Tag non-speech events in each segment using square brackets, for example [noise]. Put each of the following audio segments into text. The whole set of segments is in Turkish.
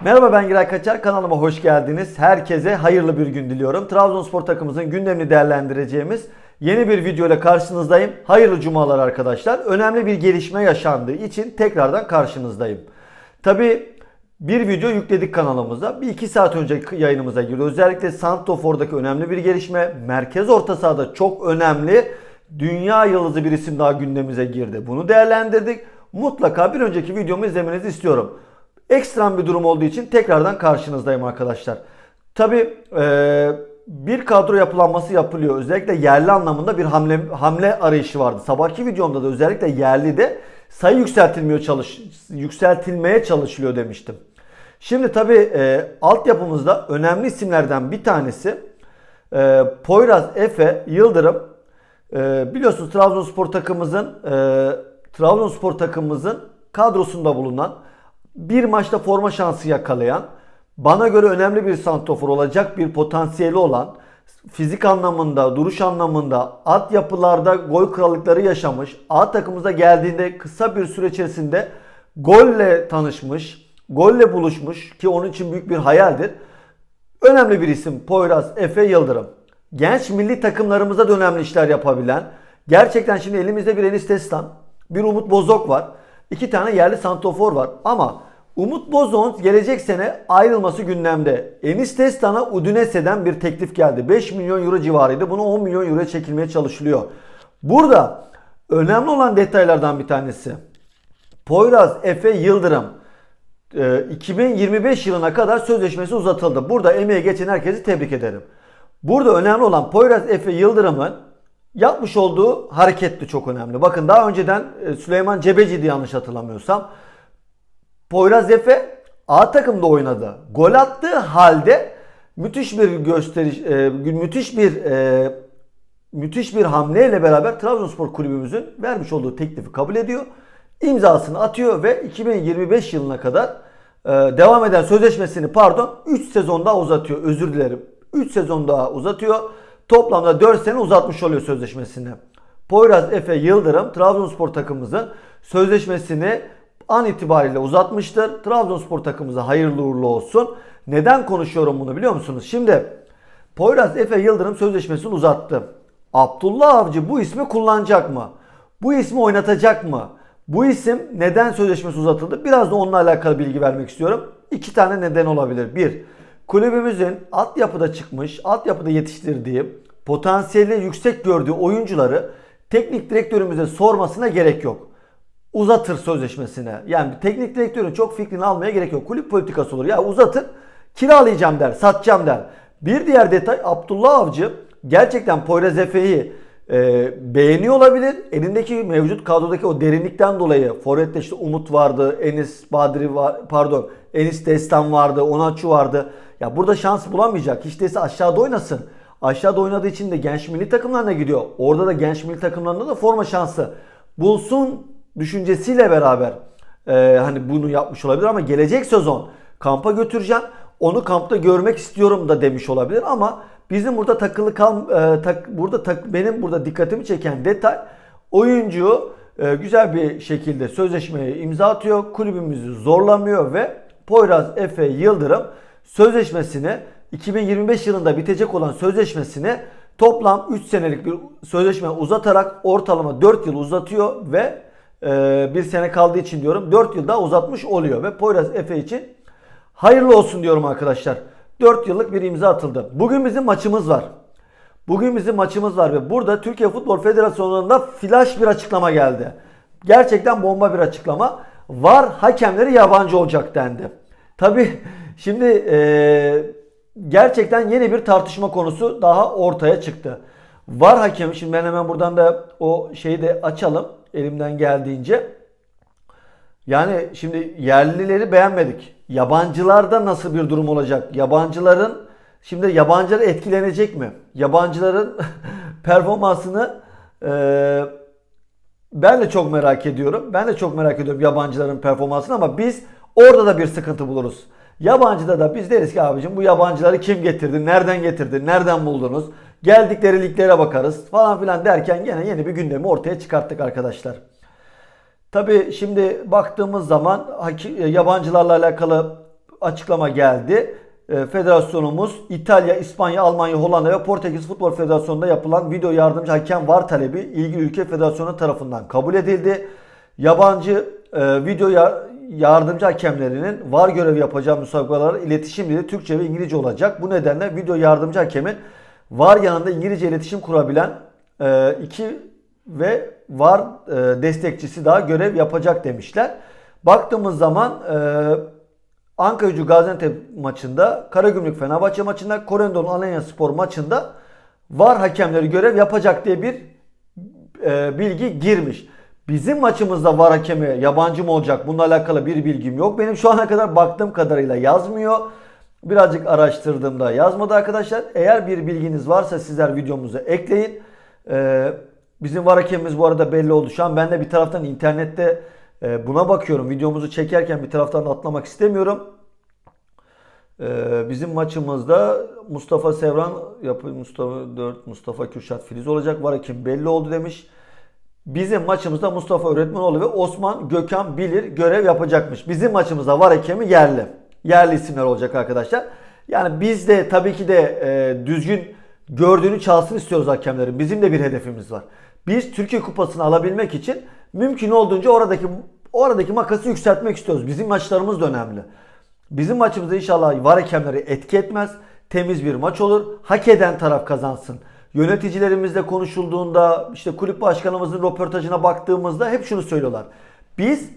Merhaba ben Giray Kaçar kanalıma hoş geldiniz. Herkese hayırlı bir gün diliyorum. Trabzonspor takımımızın gündemini değerlendireceğimiz yeni bir video ile karşınızdayım. Hayırlı cumalar arkadaşlar. Önemli bir gelişme yaşandığı için tekrardan karşınızdayım. Tabi bir video yükledik kanalımıza. Bir iki saat önce yayınımıza girdi. Özellikle Santofor'daki önemli bir gelişme. Merkez orta sahada çok önemli. Dünya yıldızı bir isim daha gündemimize girdi. Bunu değerlendirdik. Mutlaka bir önceki videomu izlemenizi istiyorum. Ekstrem bir durum olduğu için tekrardan karşınızdayım arkadaşlar. Tabi bir kadro yapılanması yapılıyor. Özellikle yerli anlamında bir hamle hamle arayışı vardı. Sabahki videomda da özellikle yerli de sayı yükseltilmiyor çalış yükseltilmeye çalışılıyor demiştim. Şimdi tabi e, altyapımızda önemli isimlerden bir tanesi e, Poyraz Efe Yıldırım. E, biliyorsunuz Trabzonspor takımımızın e, Trabzonspor takımımızın kadrosunda bulunan bir maçta forma şansı yakalayan, bana göre önemli bir santrofor olacak bir potansiyeli olan, fizik anlamında, duruş anlamında, at yapılarda gol krallıkları yaşamış, A takımımıza geldiğinde kısa bir süre içerisinde golle tanışmış, golle buluşmuş ki onun için büyük bir hayaldir. Önemli bir isim Poyraz Efe Yıldırım. Genç milli takımlarımıza da önemli işler yapabilen, gerçekten şimdi elimizde bir Enis Destan, bir Umut Bozok var. İki tane yerli santofor var ama Umut Bozok'un gelecek sene ayrılması gündemde. Enis Destan'a Udinese'den bir teklif geldi. 5 milyon euro civarıydı. Bunu 10 milyon euroya çekilmeye çalışılıyor. Burada önemli olan detaylardan bir tanesi. Poyraz Efe Yıldırım 2025 yılına kadar sözleşmesi uzatıldı. Burada emeğe geçen herkesi tebrik ederim. Burada önemli olan Poyraz Efe Yıldırım'ın yapmış olduğu hareketti çok önemli. Bakın daha önceden Süleyman Cebeci'di yanlış hatırlamıyorsam. Poyraz Efe A takımda oynadı. Gol attığı halde müthiş bir gösteriş, e, müthiş bir e, müthiş bir hamleyle beraber Trabzonspor kulübümüzün vermiş olduğu teklifi kabul ediyor. İmzasını atıyor ve 2025 yılına kadar e, devam eden sözleşmesini pardon 3 sezon daha uzatıyor. Özür dilerim. 3 sezon daha uzatıyor. Toplamda 4 sene uzatmış oluyor sözleşmesini. Poyraz Efe Yıldırım Trabzonspor takımımızın sözleşmesini an itibariyle uzatmıştır. Trabzonspor takımımıza hayırlı uğurlu olsun. Neden konuşuyorum bunu biliyor musunuz? Şimdi Poyraz Efe Yıldırım sözleşmesini uzattı. Abdullah Avcı bu ismi kullanacak mı? Bu ismi oynatacak mı? Bu isim neden sözleşmesi uzatıldı? Biraz da onunla alakalı bilgi vermek istiyorum. İki tane neden olabilir. Bir, kulübümüzün altyapıda çıkmış, altyapıda yetiştirdiği, potansiyeli yüksek gördüğü oyuncuları teknik direktörümüze sormasına gerek yok uzatır sözleşmesine. Yani teknik direktörün çok fikrini almaya gerek yok. Kulüp politikası olur. Ya uzatır, kiralayacağım der, satacağım der. Bir diğer detay Abdullah Avcı gerçekten Poyraz Efe'yi e, beğeniyor olabilir. Elindeki mevcut kadrodaki o derinlikten dolayı Forvet'te işte Umut vardı, Enis Badri var, pardon, Enis Destan vardı, Onaçu vardı. Ya burada şans bulamayacak. Hiç değilse aşağıda oynasın. Aşağıda oynadığı için de genç milli takımlarına gidiyor. Orada da genç milli takımlarında da forma şansı bulsun düşüncesiyle beraber e, hani bunu yapmış olabilir ama gelecek sezon kampa götüreceğim. Onu kampta görmek istiyorum da demiş olabilir ama bizim burada takılı kal e, tak, burada tak, benim burada dikkatimi çeken detay oyuncu e, güzel bir şekilde sözleşmeye imza atıyor. Kulübümüzü zorlamıyor ve Poyraz Efe Yıldırım sözleşmesini 2025 yılında bitecek olan sözleşmesini toplam 3 senelik bir sözleşme uzatarak ortalama 4 yıl uzatıyor ve e, bir sene kaldığı için diyorum 4 yıl daha uzatmış oluyor ve Poyraz Efe için hayırlı olsun diyorum arkadaşlar. 4 yıllık bir imza atıldı. Bugün bizim maçımız var. Bugün bizim maçımız var ve burada Türkiye Futbol Federasyonu'nda flash bir açıklama geldi. Gerçekten bomba bir açıklama. Var hakemleri yabancı olacak dendi. Tabi şimdi e, gerçekten yeni bir tartışma konusu daha ortaya çıktı. Var hakem şimdi ben hemen buradan da o şeyi de açalım elimden geldiğince. Yani şimdi yerlileri beğenmedik. Yabancılarda nasıl bir durum olacak? Yabancıların şimdi yabancılar etkilenecek mi? Yabancıların [laughs] performansını e, ben de çok merak ediyorum. Ben de çok merak ediyorum yabancıların performansını ama biz orada da bir sıkıntı buluruz. Yabancıda da biz deriz ki abicim bu yabancıları kim getirdi, nereden getirdi, nereden buldunuz? Geldikleri liglere bakarız falan filan derken gene yeni bir gündemi ortaya çıkarttık arkadaşlar. Tabi şimdi baktığımız zaman yabancılarla alakalı açıklama geldi. E, federasyonumuz İtalya, İspanya, Almanya, Hollanda ve Portekiz Futbol Federasyonu'nda yapılan video yardımcı hakem var talebi ilgili ülke federasyonu tarafından kabul edildi. Yabancı e, video ya- yardımcı hakemlerinin var görevi yapacağı müsabakalar iletişim dili Türkçe ve İngilizce olacak. Bu nedenle video yardımcı hakemin var yanında İngilizce iletişim kurabilen e, iki ve var e, destekçisi daha görev yapacak demişler. Baktığımız zaman e, Ankara Gücü Gaziantep maçında, Karagümrük Fenerbahçe maçında, Korendon Alanya Spor maçında var hakemleri görev yapacak diye bir e, bilgi girmiş. Bizim maçımızda var hakemi yabancı mı olacak? Bununla alakalı bir bilgim yok. Benim şu ana kadar baktığım kadarıyla yazmıyor. Birazcık araştırdığımda yazmadı arkadaşlar. Eğer bir bilginiz varsa sizler videomuza ekleyin. Ee, bizim var hakemimiz bu arada belli oldu. Şu an ben de bir taraftan internette e, buna bakıyorum. Videomuzu çekerken bir taraftan da atlamak istemiyorum. Ee, bizim maçımızda Mustafa Sevran yapı Mustafa 4 Mustafa Kürşat Filiz olacak. Var hakem belli oldu demiş. Bizim maçımızda Mustafa Öğretmenoğlu ve Osman Gökhan Bilir görev yapacakmış. Bizim maçımızda var hakemi yerli. Yerli isimler olacak arkadaşlar. Yani biz de tabii ki de e, düzgün gördüğünü çalsın istiyoruz hakemlerin. Bizim de bir hedefimiz var. Biz Türkiye Kupası'nı alabilmek için mümkün olduğunca oradaki oradaki makası yükseltmek istiyoruz. Bizim maçlarımız da önemli. Bizim maçımızda inşallah var hakemleri etki etmez. Temiz bir maç olur. Hak eden taraf kazansın. Yöneticilerimizle konuşulduğunda işte kulüp başkanımızın röportajına baktığımızda hep şunu söylüyorlar. Biz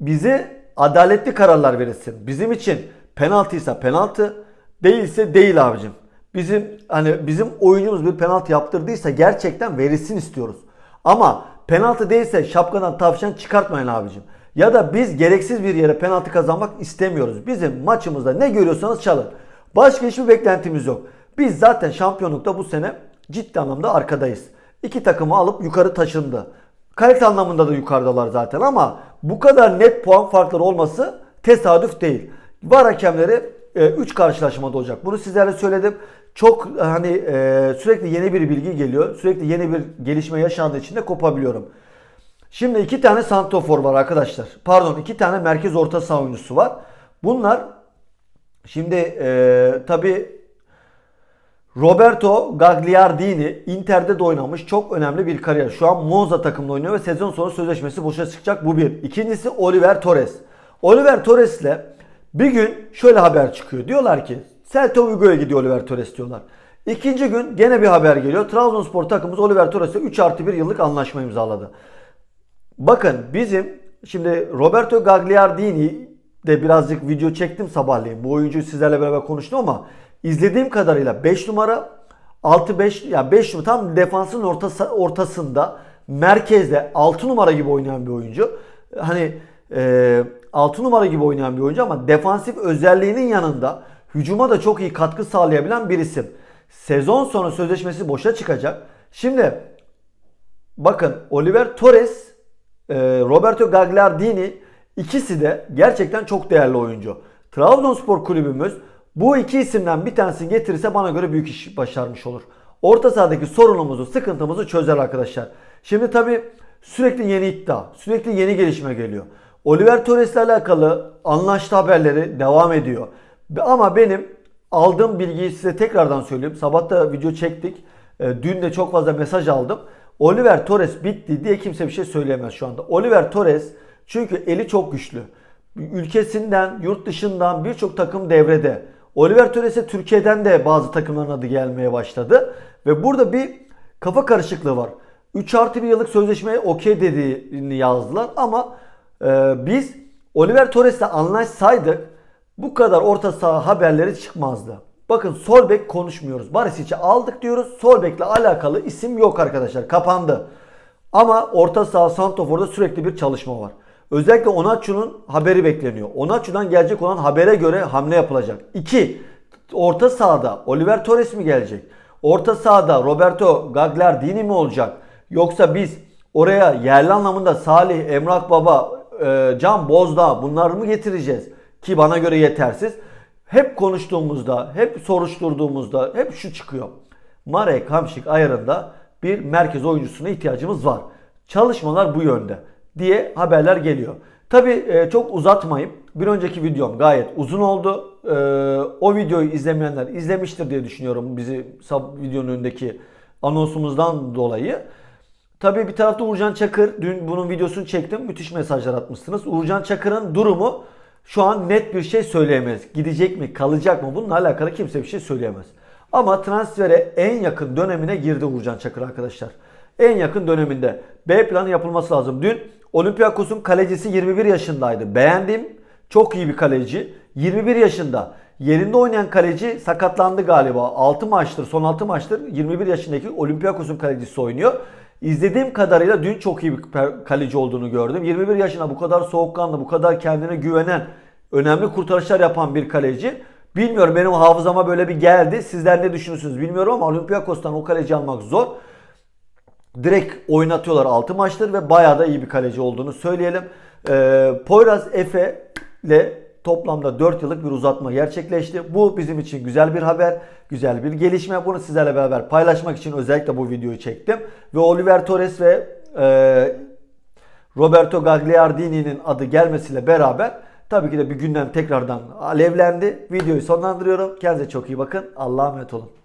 bize adaletli kararlar verilsin. Bizim için penaltıysa penaltı, değilse değil abicim. Bizim hani bizim oyuncumuz bir penaltı yaptırdıysa gerçekten verilsin istiyoruz. Ama penaltı değilse şapkadan tavşan çıkartmayın abicim. Ya da biz gereksiz bir yere penaltı kazanmak istemiyoruz. Bizim maçımızda ne görüyorsanız çalın. Başka hiçbir beklentimiz yok. Biz zaten şampiyonlukta bu sene ciddi anlamda arkadayız. İki takımı alıp yukarı taşındı. Kalite anlamında da yukarıdalar zaten ama bu kadar net puan farkları olması tesadüf değil. Var hakemleri 3 karşılaşmada olacak. Bunu sizlere söyledim. Çok hani e, sürekli yeni bir bilgi geliyor. Sürekli yeni bir gelişme yaşandığı için de kopabiliyorum. Şimdi iki tane santrofor var arkadaşlar. Pardon iki tane merkez orta saha oyuncusu var. Bunlar şimdi e, tabi Roberto Gagliardini Inter'de de oynamış. Çok önemli bir kariyer. Şu an Monza takımında oynuyor ve sezon sonu sözleşmesi boşa çıkacak. Bu bir. İkincisi Oliver Torres. Oliver Torres'le bir gün şöyle haber çıkıyor. Diyorlar ki Celta Vigo'ya gidiyor Oliver Torres diyorlar. İkinci gün gene bir haber geliyor. Trabzonspor takımımız Oliver Torres'le 3 artı 1 yıllık anlaşma imzaladı. Bakın bizim şimdi Roberto Gagliardini de birazcık video çektim sabahleyin. Bu oyuncuyu sizlerle beraber konuştum ama izlediğim kadarıyla 5 numara 6-5 ya 5 numara tam defansın ortası, ortasında merkezde 6 numara gibi oynayan bir oyuncu. Hani e, 6 numara gibi oynayan bir oyuncu ama defansif özelliğinin yanında hücuma da çok iyi katkı sağlayabilen bir isim. Sezon sonu sözleşmesi boşa çıkacak. Şimdi bakın Oliver Torres, e, Roberto Gagliardini ikisi de gerçekten çok değerli oyuncu. Trabzonspor kulübümüz bu iki isimden bir tanesini getirirse bana göre büyük iş başarmış olur. Orta sahadaki sorunumuzu, sıkıntımızı çözer arkadaşlar. Şimdi tabi sürekli yeni iddia, sürekli yeni gelişme geliyor. Oliver Torres ile alakalı anlaştı haberleri devam ediyor. Ama benim aldığım bilgiyi size tekrardan söyleyeyim. Sabah da video çektik. E, Dün de çok fazla mesaj aldım. Oliver Torres bitti diye kimse bir şey söyleyemez şu anda. Oliver Torres çünkü eli çok güçlü. Ülkesinden, yurt dışından birçok takım devrede. Oliver Torres'e Türkiye'den de bazı takımların adı gelmeye başladı. Ve burada bir kafa karışıklığı var. 3 artı 1 yıllık sözleşmeye okey dediğini yazdılar ama e, biz Oliver Torres'le anlaşsaydık bu kadar orta saha haberleri çıkmazdı. Bakın Solbek konuşmuyoruz. Barisic'i aldık diyoruz. Solbek'le alakalı isim yok arkadaşlar. Kapandı. Ama orta saha Santofor'da sürekli bir çalışma var. Özellikle Onaçu'nun haberi bekleniyor. Onaçu'dan gelecek olan habere göre hamle yapılacak. 2. Orta sahada Oliver Torres mi gelecek? Orta sahada Roberto Gagliardini mi olacak? Yoksa biz oraya yerli anlamında Salih, Emrah Baba, e, Can Bozdağ bunları mı getireceğiz? Ki bana göre yetersiz. Hep konuştuğumuzda, hep soruşturduğumuzda hep şu çıkıyor. Marek Hamşik ayarında bir merkez oyuncusuna ihtiyacımız var. Çalışmalar bu yönde diye haberler geliyor. Tabi çok uzatmayayım. Bir önceki videom gayet uzun oldu. Ee, o videoyu izlemeyenler izlemiştir diye düşünüyorum bizi videonun önündeki anonsumuzdan dolayı. Tabii bir tarafta Uğurcan Çakır. Dün bunun videosunu çektim. Müthiş mesajlar atmışsınız. Uğurcan Çakır'ın durumu şu an net bir şey söyleyemez. Gidecek mi, kalacak mı? Bununla alakalı kimse bir şey söyleyemez. Ama transfere en yakın dönemine girdi Uğurcan Çakır arkadaşlar. En yakın döneminde. B planı yapılması lazım. Dün Olympiakos'un kalecisi 21 yaşındaydı. Beğendim. Çok iyi bir kaleci. 21 yaşında. Yerinde oynayan kaleci sakatlandı galiba. 6 maçtır, son 6 maçtır 21 yaşındaki Olympiakos'un kalecisi oynuyor. İzlediğim kadarıyla dün çok iyi bir kaleci olduğunu gördüm. 21 yaşında bu kadar soğukkanlı, bu kadar kendine güvenen, önemli kurtarışlar yapan bir kaleci. Bilmiyorum benim hafızama böyle bir geldi. Sizler ne düşünüyorsunuz bilmiyorum ama Olympiakos'tan o kaleci almak zor. Direkt oynatıyorlar 6 maçtır ve bayağı da iyi bir kaleci olduğunu söyleyelim. Ee, Poyraz Efe ile toplamda 4 yıllık bir uzatma gerçekleşti. Bu bizim için güzel bir haber, güzel bir gelişme. Bunu sizlerle beraber paylaşmak için özellikle bu videoyu çektim. Ve Oliver Torres ve e, Roberto Gagliardini'nin adı gelmesiyle beraber tabii ki de bir gündem tekrardan alevlendi. Videoyu sonlandırıyorum. Kendinize çok iyi bakın. Allah'a emanet olun.